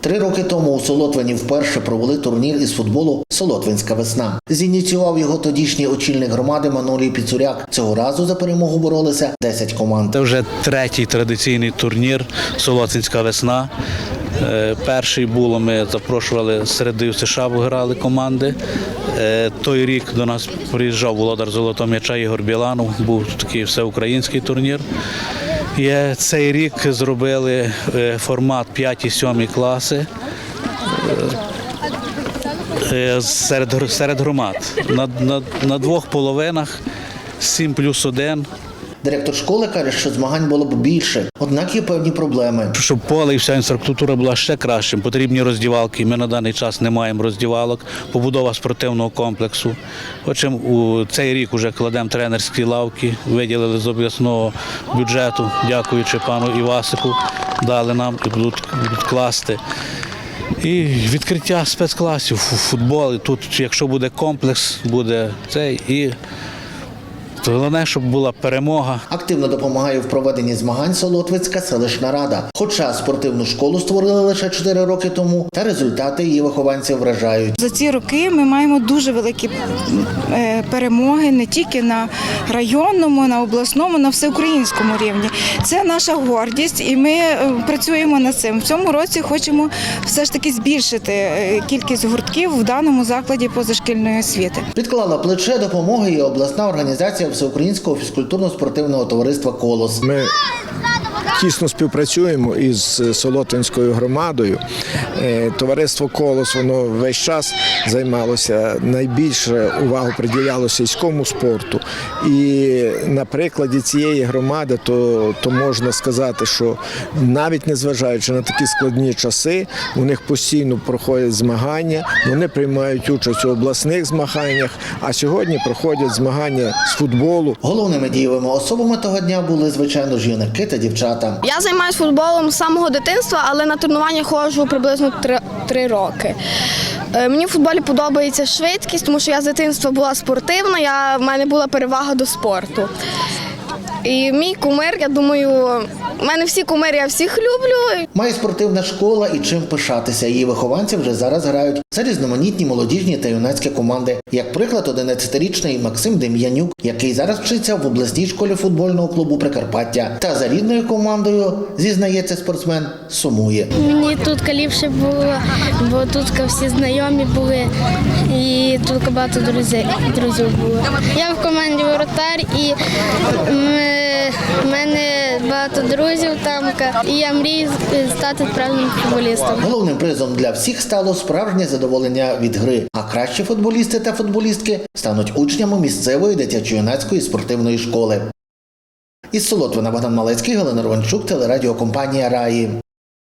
Три роки тому у Солотвині вперше провели турнір із футболу Солотвинська весна. Зініціював його тодішній очільник громади Манолій Піцуряк. Цього разу за перемогу боролися 10 команд. Це вже третій традиційний турнір Солоцинська весна. Е, Перший було, ми запрошували середи в США, грали команди. Е, Той рік до нас приїжджав володар золотого м'яча Ігор Біланов, був такий всеукраїнський турнір. І е, цей рік зробили е, формат 5-7 класи е, серед, гр- серед громад. На, на, на двох половинах 7 плюс 1. Директор школи каже, що змагань було б більше, однак є певні проблеми. Щоб поле і вся інфраструктура була ще кращим, потрібні роздівалки. Ми на даний час не маємо роздівалок, побудова спортивного комплексу. Хочемо у цей рік вже кладемо тренерські лавки, виділили з обласного бюджету, дякуючи пану Івасику, дали нам і будуть, будуть класти. І відкриття спецкласів у футболі. Тут, якщо буде комплекс, буде цей і головне, щоб була перемога. Активно допомагає в проведенні змагань Солотвицька селищна рада. Хоча спортивну школу створили лише 4 роки тому, та результати її вихованців вражають. За ці роки ми маємо дуже великі е, перемоги не тільки на районному, на обласному, на всеукраїнському рівні. Це наша гордість, і ми е, працюємо над цим. В цьому році хочемо все ж таки збільшити е, кількість гуртків в даному закладі позашкільної освіти. Підклала плече допомоги і обласна організація Всеукраїнського фізкультурно-спортивного товариства Колос. Ми тісно співпрацюємо із Солотинською громадою. Е, Товариство Колос воно весь час займалося найбільше увагу приділяло сільському спорту. І на прикладі цієї громади, то, то можна сказати, що навіть незважаючи на такі складні часи, у них постійно проходять змагання, вони приймають участь у обласних змаганнях, а сьогодні проходять змагання з футболу. Головними дієвими особами того дня були звичайно ж юнаки та дівчата. Я займаюся футболом з самого дитинства, але на тренування ходжу приблизно три, три роки. Е, Мені в футболі подобається швидкість, тому що я з дитинства була спортивна, я, в мене була перевага до спорту. І мій кумир, я думаю, в мене всі кумири, я всіх люблю. Має спортивна школа і чим пишатися. Її вихованці вже зараз грають за різноманітні молодіжні та юнацькі команди. Як приклад, 11-річний Максим Дем'янюк, який зараз вчиться в обласній школі футбольного клубу Прикарпаття. Та за рідною командою зізнається спортсмен, сумує. Мені тут ліпше було, бо тут всі знайомі були і тут багато друзів, друзів було. Я в команді воротар і в мене багато друзів там, і я мрію стати справжнім футболістом. Головним призом для всіх стало справжнє задоволення від гри. А кращі футболісти та футболістки стануть учнями місцевої дитячо-юнацької спортивної школи. Із Солотвина Богдан Малецький, Галина Романчук, телерадіокомпанія Раї.